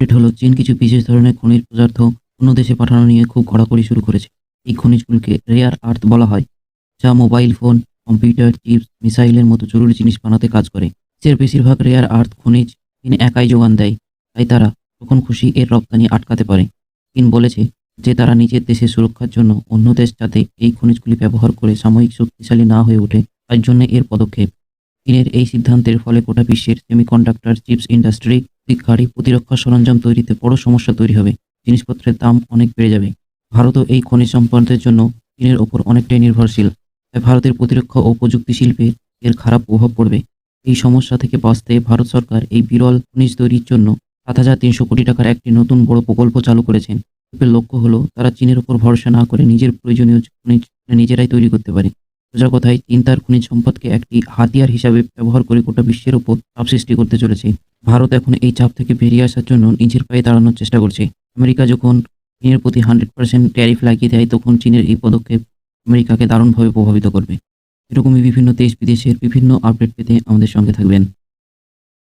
Update হলো, চীন কিছু বিশেষ ধরনের খনিজ পদার্থ অন্য দেশে পাঠানো নিয়ে খুব কড়াকড়ি শুরু করেছে। এই খনিজগুলোকে রেয়ার আর্থ বলা হয়, যা মোবাইল ফোন কম্পিউটার চিপস মিসাইলের মতো জরুরি জিনিস বানাতে কাজ করে। এর বেশিরভাগ রেয়ার আর্থ খনিজ চীন একাই যোগান দেয়, তাই তারা যখন খুশি এর রপ্তানি আটকাতে পারে। চীন বলেছে যে তারা নিজের দেশের সুরক্ষার জন্য অন্য দেশ যাতে এই খনিজগুলি ব্যবহার করে সাময়িক শক্তিশালী না হয়ে ওঠে, তার জন্য এর পদক্ষেপ। চীনের এই সিদ্ধান্তের ফলে গোটা বিশ্বের সেমিকন্ডাক্টর চিপস ইন্ডাস্ট্রি গাড়ি প্রতিরক্ষা সরঞ্জাম তৈরিতে বড় সমস্যা তৈরি হবে। জিনিসপত্রের দাম অনেক বেড়ে যাবে। ভারতও এই খনিজ সম্পদের জন্য চীনের ওপর অনেকটাই নির্ভরশীল। তাই ভারতের প্রতিরক্ষা ও প্রযুক্তি শিল্পে এর খারাপ প্রভাব পড়বে। এই সমস্যা থেকে বাঁচতে ভারত সরকার এই বিরল খনিজ তৈরির জন্য সাত হাজার তিনশো কোটি টাকার একটি নতুন বড় প্রকল্প চালু করেছেন। লক্ষ্য হলো তারা চীনের উপর ভরসা না করে নিজের প্রয়োজনীয় খনিজ নিজেরাই তৈরি করতে পারে। কথায় চীন তার খনিজ সম্পদকে একটি হাতিয়ার হিসাবে ব্যবহার করে গোটা বিশ্বের ওপর চাপ সৃষ্টি করতে চলেছে। ভারত এখন এই চাপ থেকে বেরিয়ে আসার জন্য নিজের পায়ে দাঁড়ানোর চেষ্টা করছে। আমেরিকা যখন চীনের প্রতি হান্ড্রেড পার্সেন্ট ট্যারিফ লাগিয়ে দেয়, তখন চীনের এই পদক্ষেপ আমেরিকাকে দারুণভাবে প্রভাবিত করবে। এরকমই বিভিন্ন দেশ বিদেশের বিভিন্ন আপডেট পেতে আমাদের সঙ্গে থাকবেন।